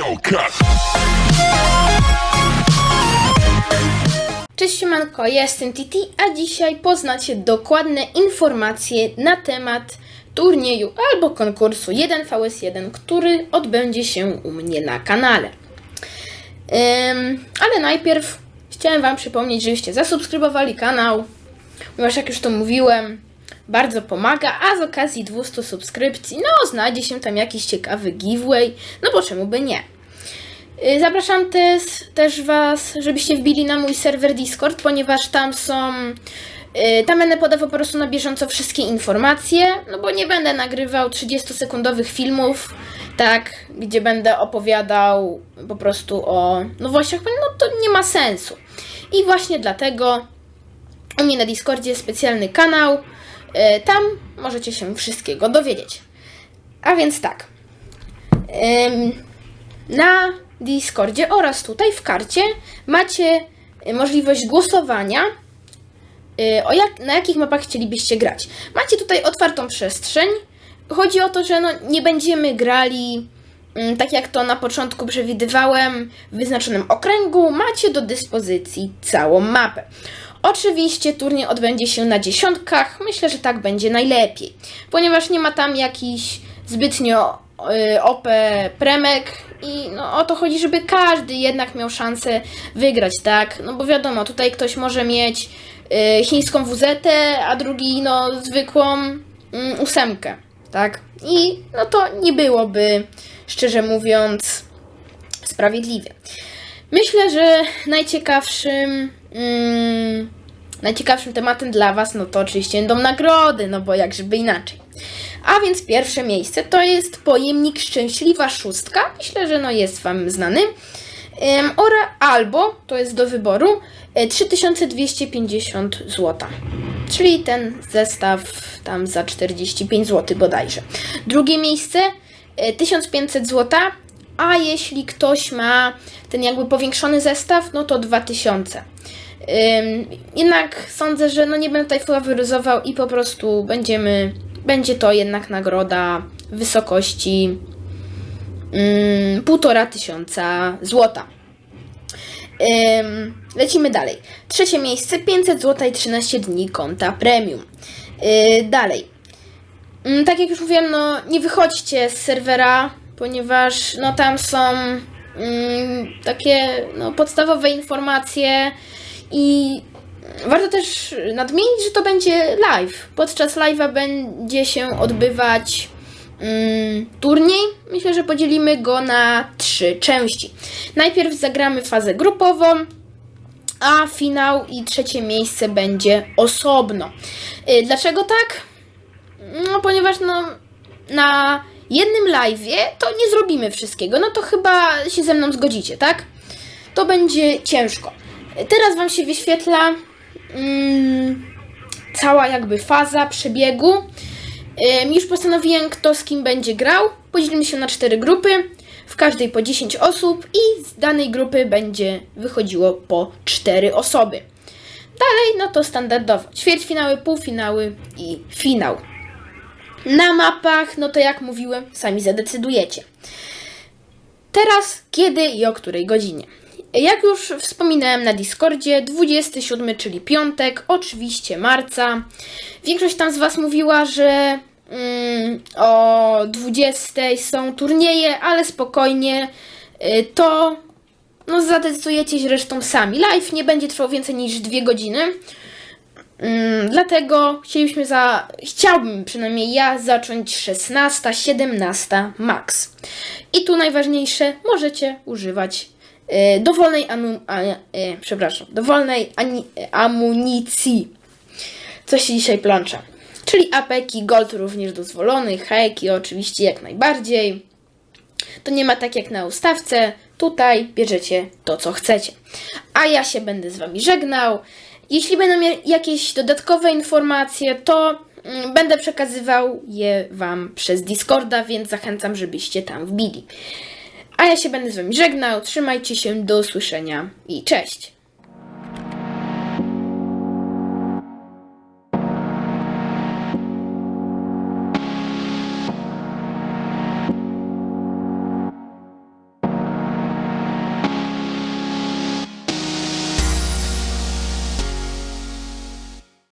Hellcat. Cześć siemanko, ja jestem Titi, a dzisiaj poznacie dokładne informacje na temat turnieju albo konkursu 1vs1, który odbędzie się u mnie na kanale. Ym, ale najpierw chciałem Wam przypomnieć, żebyście zasubskrybowali kanał, ponieważ jak już to mówiłem, bardzo pomaga, a z okazji 200 subskrypcji, no znajdzie się tam jakiś ciekawy giveaway, no bo czemu by nie. Y, Zapraszam też, też Was, żebyście wbili na mój serwer Discord, ponieważ tam są. y, Tam będę podawał po prostu na bieżąco wszystkie informacje, no bo nie będę nagrywał 30-sekundowych filmów, tak, gdzie będę opowiadał po prostu o nowościach, no to nie ma sensu. I właśnie dlatego u mnie na Discordzie jest specjalny kanał, tam możecie się wszystkiego dowiedzieć. A więc tak. Na Discordzie oraz tutaj w karcie macie y, możliwość głosowania y, o jak, na jakich mapach chcielibyście grać. Macie tutaj otwartą przestrzeń. Chodzi o to, że no, nie będziemy grali mm, tak jak to na początku przewidywałem w wyznaczonym okręgu. Macie do dyspozycji całą mapę. Oczywiście turniej odbędzie się na dziesiątkach. Myślę, że tak będzie najlepiej, ponieważ nie ma tam jakichś zbytnio y, OP premek i no, o to chodzi, żeby każdy jednak miał szansę wygrać, tak? No bo wiadomo, tutaj ktoś może mieć y, chińską WZ, a drugi no zwykłą mm, ósemkę, tak? I no to nie byłoby, szczerze mówiąc, sprawiedliwie. Myślę, że najciekawszym mm, najciekawszym tematem dla Was, no to oczywiście będą nagrody, no bo jak żeby inaczej. A więc pierwsze miejsce to jest pojemnik Szczęśliwa Szóstka. Myślę, że no jest Wam znany. Ora, albo, to jest do wyboru, e, 3250 zł. Czyli ten zestaw tam za 45 zł bodajże. Drugie miejsce e, 1500 zł, a jeśli ktoś ma ten jakby powiększony zestaw, no to 2000. Ym, jednak sądzę, że no nie będę tutaj faworyzował i po prostu będziemy, będzie to jednak nagroda w wysokości półtora tysiąca złota. Lecimy dalej. Trzecie miejsce 500 zł i 13 dni konta premium. Yy, dalej. Ym, tak jak już mówiłem, no nie wychodźcie z serwera, ponieważ no tam są ym, takie no, podstawowe informacje i warto też nadmienić, że to będzie live. Podczas live'a będzie się odbywać mm, turniej. Myślę, że podzielimy go na trzy części. Najpierw zagramy fazę grupową, a finał i trzecie miejsce będzie osobno. Y, Dlaczego tak? No, ponieważ no, na jednym live'ie to nie zrobimy wszystkiego. No to chyba się ze mną zgodzicie, tak? To będzie ciężko. Teraz Wam się wyświetla mm, cała jakby faza przebiegu. Ym, już postanowiłem, kto z kim będzie grał. Podzielimy się na cztery grupy, w każdej po 10 osób i z danej grupy będzie wychodziło po 4 osoby. Dalej, no to standardowo. Ćwierćfinały, półfinały i finał. Na mapach, no to jak mówiłem, sami zadecydujecie. Teraz kiedy i o której godzinie? Jak już wspominałem na Discordzie, 27, czyli piątek, oczywiście marca. Większość tam z Was mówiła, że mm, o 20 są turnieje, ale spokojnie, y, to no, zadecydujecie się zresztą sami. Live nie będzie trwał więcej niż 2 godziny. Mm, dlatego chcielibyśmy za, chciałbym przynajmniej ja zacząć 16, 17 max. I tu najważniejsze, możecie używać e, dowolnej anu, a, e, przepraszam, dowolnej ani, e, amunicji. Co się dzisiaj plącza. Czyli apeki, gold również dozwolony, heki oczywiście jak najbardziej. To nie ma tak jak na ustawce. Tutaj bierzecie to, co chcecie. A ja się będę z Wami żegnał. Jeśli będą jakieś dodatkowe informacje, to mm, będę przekazywał je Wam przez Discorda, więc zachęcam, żebyście tam wbili. A ja się będę z Wami żegnał. Trzymajcie się, do usłyszenia i cześć!